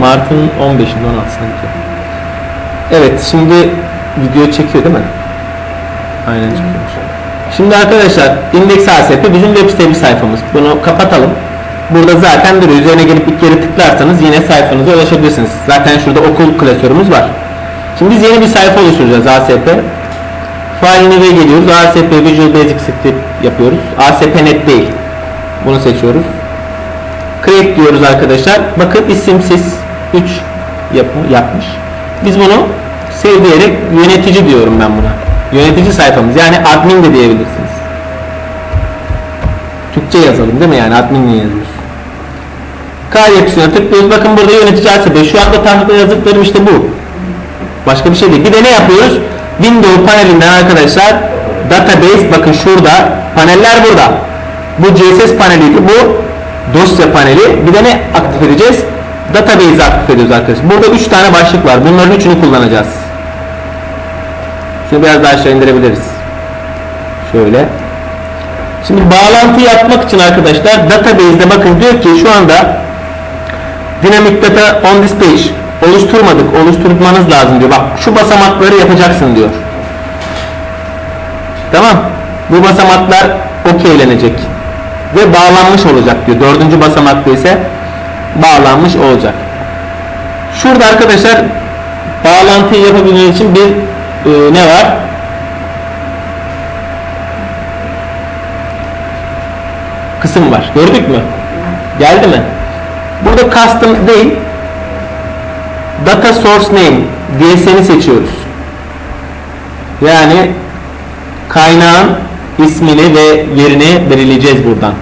Mart'ın 15'inde 16'sında bitiyor. Evet şimdi video çekiyor değil mi? Aynen çekiyormuş. Şimdi arkadaşlar Index ASP bizim web sitemiz sayfamız. Bunu kapatalım. Burada zaten duruyor. Üzerine gelip bir kere tıklarsanız yine sayfanıza ulaşabilirsiniz. Zaten şurada okul klasörümüz var. Şimdi biz yeni bir sayfa oluşturacağız ASP. File New'e geliyoruz. ASP Visual Basic Script yapıyoruz. ASP Net değil. Bunu seçiyoruz. Create diyoruz arkadaşlar. Bakın isimsiz 3 yapı, yapmış. Biz bunu save diyerek yönetici diyorum ben buna. Yönetici sayfamız yani admin de diyebilirsiniz. Türkçe yazalım değil mi yani admin niye yazıyoruz? Kaydet tuşuna tıklıyoruz. Bakın burada yönetici ASP. Şu anda tahtada yazdıklarım işte bu. Başka bir şey değil. Bir de ne yapıyoruz? Windows panelinden arkadaşlar database bakın şurada paneller burada. Bu CSS paneliydi. Bu dosya paneli. Bir de ne aktif edeceğiz? Database'i aktif ediyoruz arkadaşlar. Burada 3 tane başlık var. Bunların üçünü kullanacağız. Şunu biraz daha aşağı indirebiliriz. Şöyle. Şimdi bağlantı yapmak için arkadaşlar database'de bakın diyor ki şu anda Dynamic data on this page oluşturmadık. Oluşturmanız lazım diyor. Bak şu basamakları yapacaksın diyor. Tamam. Bu basamaklar okeylenecek. Ve bağlanmış olacak diyor. Dördüncü basamakta ise bağlanmış olacak. Şurada arkadaşlar bağlantıyı yapabilmek için bir e, ne var? Kısım var. Gördük mü? Geldi mi? Burada custom değil data source name DSN'i seçiyoruz. Yani kaynağın ismini ve yerini belirleyeceğiz buradan.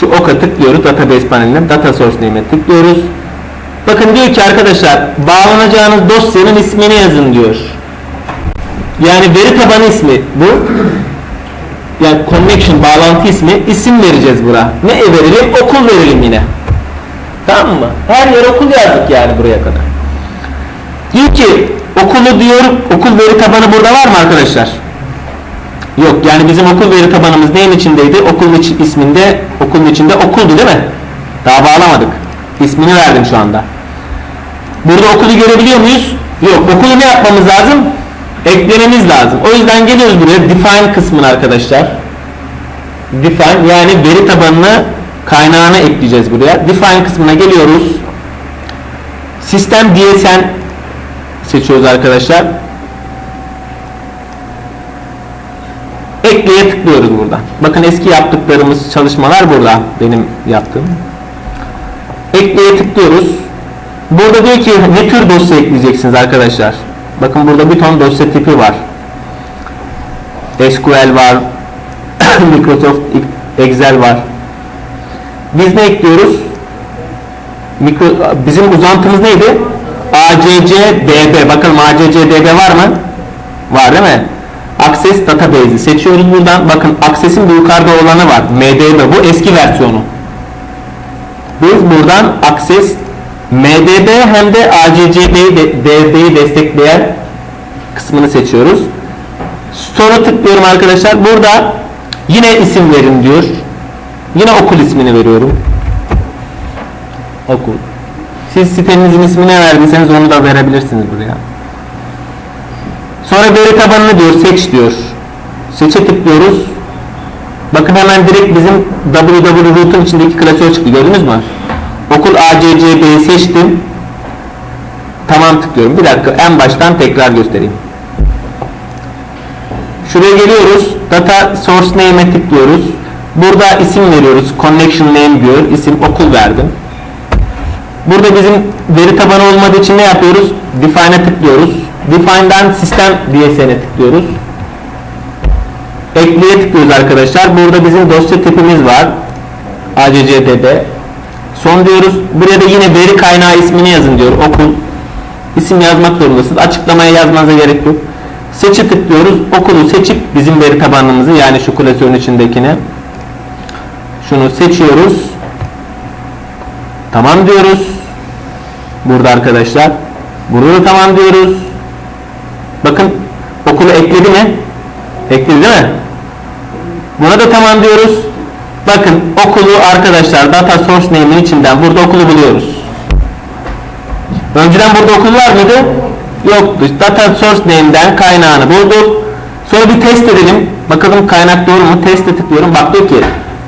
Şu oka tıklıyoruz database panelinden data source name'e tıklıyoruz. Bakın diyor ki arkadaşlar bağlanacağınız dosyanın ismini yazın diyor. Yani veri tabanı ismi bu. Yani connection bağlantı ismi isim vereceğiz buna. Ne verelim? Okul verelim yine. Tamam mı? Her yer okul yazdık yani buraya kadar. Diyor ki okulu diyor okul veri tabanı burada var mı arkadaşlar? Yok yani bizim okul veri tabanımız neyin içindeydi? Okul içi, isminde okulun içinde okuldu değil mi? Daha bağlamadık. İsmini verdim şu anda. Burada okulu görebiliyor muyuz? Yok. Okulu ne yapmamız lazım? Eklememiz lazım. O yüzden geliyoruz buraya define kısmına arkadaşlar. Define yani veri tabanını kaynağına ekleyeceğiz buraya. Define kısmına geliyoruz. Sistem DSN seçiyoruz arkadaşlar. Ekleye tıklıyoruz burada. Bakın eski yaptıklarımız çalışmalar burada. Benim yaptığım. Ekleye tıklıyoruz. Burada diyor ki ne tür dosya ekleyeceksiniz arkadaşlar. Bakın burada bir ton dosya tipi var. SQL var. Microsoft Excel var. Biz ne ekliyoruz? Mikro, bizim uzantımız neydi? ACCDB. Bakalım ACCDB var mı? Var değil mi? Access Database'i seçiyoruz buradan. Bakın Access'in bir yukarıda olanı var. MDB bu eski versiyonu. Biz buradan Access MDB hem de ACCDB'yi destekleyen kısmını seçiyoruz. Store'a tıklıyorum arkadaşlar. Burada yine isim verin diyor. Yine okul ismini veriyorum. Okul. Siz sitenizin ismini verdiyseniz onu da verebilirsiniz buraya. Sonra veri tabanını diyor seç diyor. Seçe tıklıyoruz. Bakın hemen direkt bizim www root'un içindeki klasör çıktı. Gördünüz mü? Okul ACCB'yi seçtim. Tamam tıklıyorum. Bir dakika en baştan tekrar göstereyim. Şuraya geliyoruz. Data source name'e tıklıyoruz. Burada isim veriyoruz. Connection name diyor. İsim okul verdim. Burada bizim veri tabanı olmadığı için ne yapıyoruz? Define'e tıklıyoruz. Define'dan sistem DSN'e tıklıyoruz. Ekleye tıklıyoruz arkadaşlar. Burada bizim dosya tipimiz var. ACCDB. Son diyoruz. Buraya da yine veri kaynağı ismini yazın diyor. Okul. İsim yazmak zorundasınız. Açıklamaya yazmanıza gerek yok. Seçi tıklıyoruz. Okulu seçip bizim veri tabanımızı yani şu klasörün içindekini şunu seçiyoruz. Tamam diyoruz. Burada arkadaşlar. Burada da tamam diyoruz. Bakın okulu ekledi mi? Ekledi değil mi? Buna da tamam diyoruz. Bakın okulu arkadaşlar data source name'in içinden burada okulu buluyoruz. Önceden burada okul var mıydı? Yoktu. Data source name'den kaynağını bulduk. Sonra bir test edelim. Bakalım kaynak doğru mu? Teste tıklıyorum. Bak diyor ki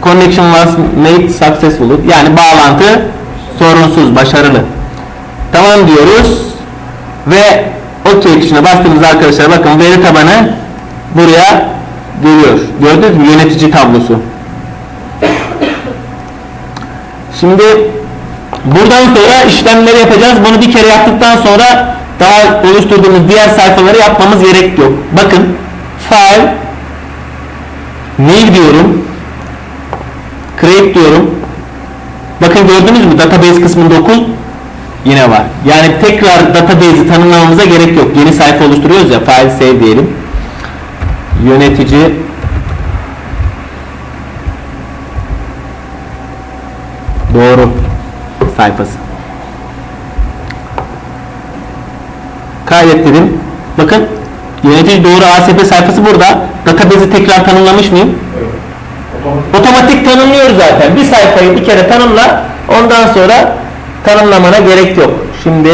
connection was made successful. Yani bağlantı sorunsuz, başarılı. Tamam diyoruz. Ve OK tuşuna bastığımız arkadaşlar bakın veri tabanı buraya geliyor. Gördünüz mü? Yönetici tablosu. Şimdi buradan sonra işlemleri yapacağız. Bunu bir kere yaptıktan sonra daha oluşturduğumuz diğer sayfaları yapmamız gerek yok. Bakın file mail diyorum create diyorum bakın gördünüz mü database kısmında okul yine var. Yani tekrar database'i tanımlamamıza gerek yok. Yeni sayfa oluşturuyoruz ya file save diyelim. Yönetici doğru sayfası. Kaydet dedim. Bakın yönetici doğru ASP sayfası burada. Database'i tekrar tanımlamış mıyım? Otomatik tanımlıyor zaten. Bir sayfayı bir kere tanımla. Ondan sonra tanımlamana gerek yok. Şimdi